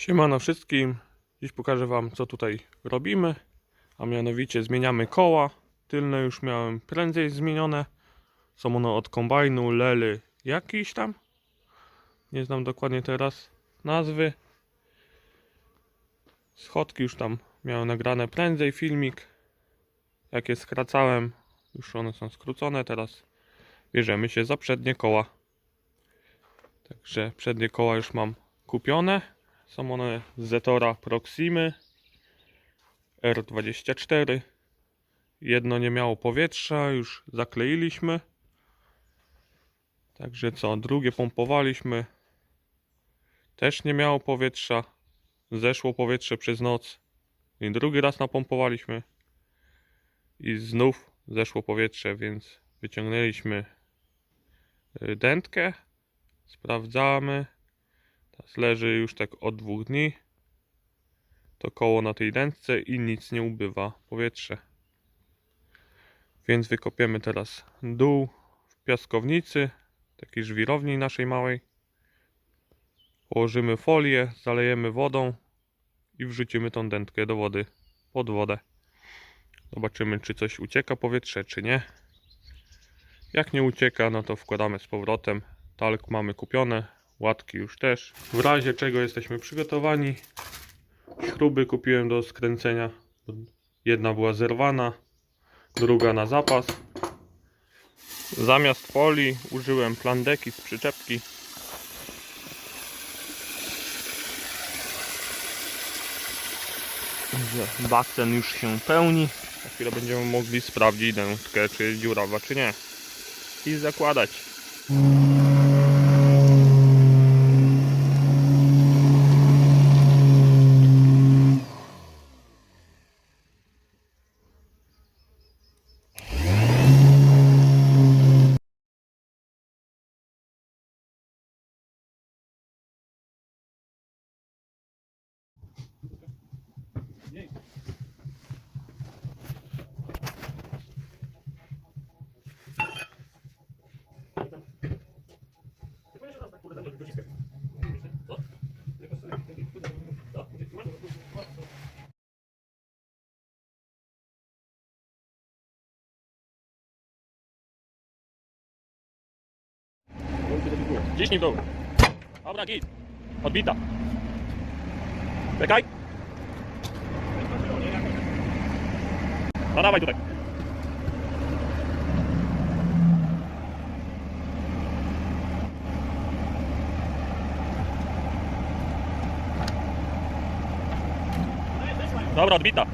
Siemano wszystkim. Dziś pokażę Wam co tutaj robimy. A mianowicie zmieniamy koła. Tylne już miałem prędzej zmienione. Są one od kombajnu Lely jakiś tam. Nie znam dokładnie teraz nazwy. Schodki już tam miałem nagrane prędzej filmik. Jak je skracałem, już one są skrócone. Teraz bierzemy się za przednie koła. Także przednie koła już mam kupione. Są one z Zetora Proximy R24. Jedno nie miało powietrza, już zakleiliśmy. Także co, drugie pompowaliśmy. Też nie miało powietrza. Zeszło powietrze przez noc. I drugi raz napompowaliśmy. I znów zeszło powietrze, więc wyciągnęliśmy y, dętkę. Sprawdzamy. Teraz leży już tak od dwóch dni. To koło na tej dętce i nic nie ubywa powietrze. Więc wykopiemy teraz dół w piaskownicy, takiej żwirowni naszej małej. Położymy folię, zalejemy wodą i wrzucimy tą dętkę do wody, pod wodę. Zobaczymy, czy coś ucieka powietrze, czy nie. Jak nie ucieka, no to wkładamy z powrotem. Talk mamy kupione, łatki już też. W razie czego jesteśmy przygotowani. Śruby kupiłem do skręcenia. Jedna była zerwana, druga na zapas. Zamiast folii użyłem plandeki z przyczepki. Basen już się pełni. Za chwilę będziemy mogli sprawdzić dętkę, czy jest dziurawa, czy nie. I zakładać. Ciśnij w dół. Dobra, git. Odbita. Czekaj. No dawaj tutaj. Dobra, odbita.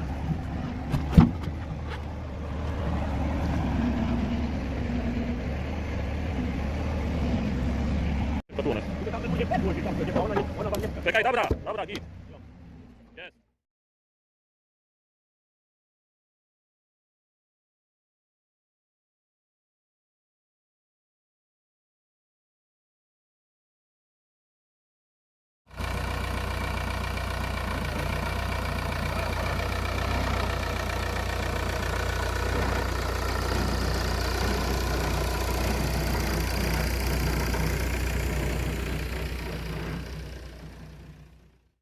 Czekaj, dobra, dobra, git.